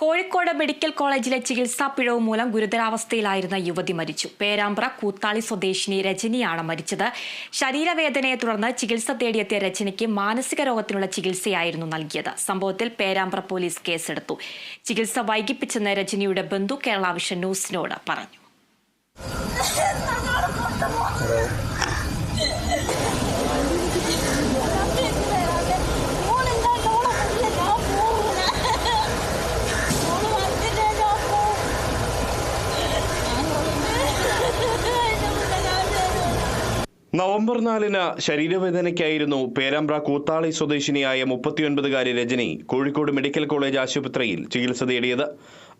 Kozhikode medical കോളേജിലെ ചികിത്സാ പിഴവ് മൂലം ഗുരുതരാവസ്ഥയിലായിരുന്ന യുവതി മരിച്ചു. പേരാമ്പ്ര കൂത്താളി സ്വദേശിനി രജനിയാണ് മരിച്ചത്. ശരീരവേദനയെ തുടർന്ന് ചികിത്സ തേടിയെത്തിയ രജനിക്ക് മാനസിക രോഗത്തിനുള്ള ചികിത്സയായിരുന്നു നൽകിയത്. സംഭവത്തിൽ പേരാമ്പ്ര പോലീസ് കേസെടുത്തു. ചികിത്സ വൈകിപ്പിച്ചെന്ന് രജനിയുടെ ബന്ധു കേരള ന്യൂസിനോട് പറഞ്ഞു. നവംബർ നാലിന് ശരീരവേദനയ്ക്കായിരുന്നു പേരാമ്പ്ര കൂത്താളി സ്വദേശിനിയായ മുപ്പത്തിയൊൻപതുകാരി രജനി കോഴിക്കോട് മെഡിക്കൽ കോളേജ് ആശുപത്രിയിൽ ചികിത്സ തേടിയത്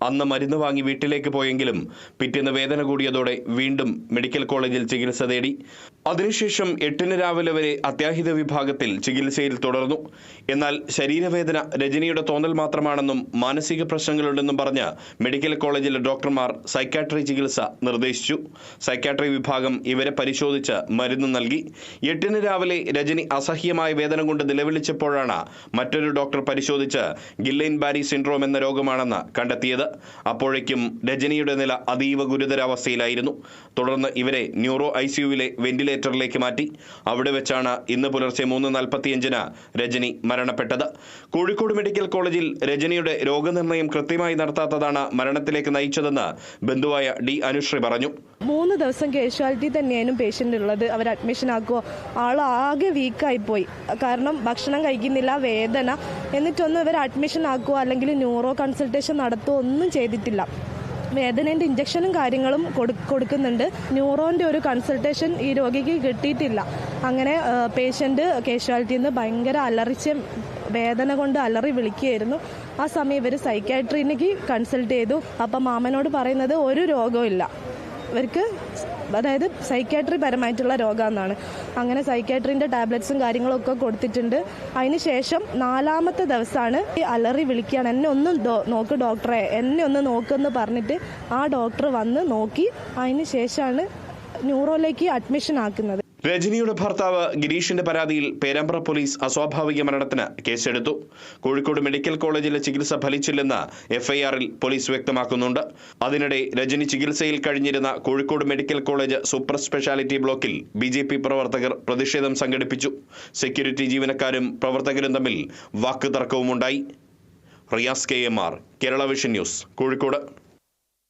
അന്ന് മരുന്ന് വാങ്ങി വീട്ടിലേക്ക് പോയെങ്കിലും പിറ്റേന്ന് വേദന കൂടിയതോടെ വീണ്ടും മെഡിക്കൽ കോളേജിൽ ചികിത്സ തേടി. അതിനുശേഷം എട്ടിന് രാവിലെ വരെ അത്യാഹിത വിഭാഗത്തിൽ ചികിത്സയിൽ തുടർന്നു. എന്നാൽ ശരീരവേദന രജനിയുടെ തോന്നൽ മാത്രമാണെന്നും മാനസിക പ്രശ്നങ്ങളുണ്ടെന്നും പറഞ്ഞ് മെഡിക്കൽ കോളേജിലെ ഡോക്ടർമാർ സൈക്കാട്രി ചികിത്സ നിർദ്ദേശിച്ചു. സൈക്കാട്രി വിഭാഗം ഇവരെ പരിശോധിച്ച് മരുന്ന് നൽകി. എട്ടിന് രാവിലെ രജനി അസഹ്യമായ വേദന കൊണ്ട് നിലവിളിച്ചപ്പോഴാണ് മറ്റൊരു ഡോക്ടർ പരിശോധിച്ച് ഗില്ലൈൻ ബാരി സിൻഡ്രോം എന്ന രോഗമാണെന്ന് കണ്ടെത്തിയത്. അപ്പോഴേക്കും രജനിയുടെ നില അതീവ ഗുരുതരാവസ്ഥയിലായിരുന്നു. തുടർന്ന് ഇവരെ ന്യൂറോ ഐ സിയുവിലെ വെന്റിലേറ്ററിലേക്ക് മാറ്റി. അവിടെ വെച്ചാണ് ഇന്ന് പുലർച്ചെ മൂന്ന് നാൽപ്പത്തിയഞ്ചിന് രജനി മരണപ്പെട്ടത്. കോഴിക്കോട് മെഡിക്കൽ കോളേജിൽ രജനിയുടെ രോഗനിർണയം കൃത്യമായി നടത്താത്തതാണ് മരണത്തിലേക്ക് നയിച്ചതെന്ന് ബന്ധുവായ ഡി അനുശ്രീ പറഞ്ഞു. മൂന്ന് ദിവസം കാഷ്വാലിറ്റി തന്നെയായിരുന്നു പേഷ്യന്റ് ഉള്ളത്. അവർ അഡ്മിഷൻ ആക്കുമോ ആൾ ആകെ പോയി കാരണം ഭക്ഷണം കഴിക്കുന്നില്ല വേദന. എന്നിട്ടൊന്നും ഇവർ അഡ്മിഷൻ ആക്കുമോ അല്ലെങ്കിൽ ന്യൂറോ കൺസൾട്ടേഷൻ നടത്തുമോ ഒന്നും ചെയ്തിട്ടില്ല. വേദനേന്റെ ഇഞ്ചക്ഷനും കാര്യങ്ങളും കൊടു കൊടുക്കുന്നുണ്ട്. ന്യൂറോന്റെ ഒരു കൺസൾട്ടേഷൻ ഈ രോഗിക്ക് കിട്ടിയിട്ടില്ല. അങ്ങനെ പേഷ്യന്റ് കാഷ്വാലിറ്റിയിൽ നിന്ന് ഭയങ്കര അലറിച്ച വേദന കൊണ്ട് അലറി വിളിക്കുകയായിരുന്നു. ആ സമയം ഇവർ സൈക്കാട്രിനിക്ക് കൺസൾട്ട് ചെയ്തു. അപ്പം മാമനോട് പറയുന്നത് ഒരു രോഗവും ഇവർക്ക് അതായത് സൈക്കാട്രി പരമായിട്ടുള്ള രോഗമെന്നാണ് അങ്ങനെ സൈക്കാട്രിന്റെ ടാബ്ലറ്റ്സും കാര്യങ്ങളൊക്കെ കൊടുത്തിട്ടുണ്ട്. അതിന് ശേഷം നാലാമത്തെ ദിവസമാണ് ഈ അലറി വിളിക്കുകയാണ് എന്നെ ഒന്ന് നോക്ക് ഡോക്ടറെ എന്നെ ഒന്ന് നോക്കുമെന്ന് പറഞ്ഞിട്ട് ആ ഡോക്ടർ വന്ന് നോക്കി. അതിന് ശേഷമാണ് ന്യൂറോയിലേക്ക് അഡ്മിഷൻ ആക്കുന്നത്. രജനിയുടെ ഭർത്താവ് ഗിരീഷിന്റെ പരാതിയിൽ പേരാമ്പ്ര പോലീസ് അസ്വാഭാവിക മരണത്തിന് കേസെടുത്തു. കോഴിക്കോട് മെഡിക്കൽ കോളേജിലെ ചികിത്സ ഫലിച്ചില്ലെന്ന് എഫ്ഐആറിൽ പോലീസ് വ്യക്തമാക്കുന്നുണ്ട്. അതിനിടെ രജനി ചികിത്സയിൽ കഴിഞ്ഞിരുന്ന Kozhikode medical college super speciality ബ്ലോക്കിൽ ബി പ്രവർത്തകർ പ്രതിഷേധം സംഘടിപ്പിച്ചു. സെക്യൂരിറ്റി ജീവനക്കാരും പ്രവർത്തകരും തമ്മിൽ വാക്കുതർക്കവുമുണ്ടായി. Riyas K M R Kerala vision news Kozhikode.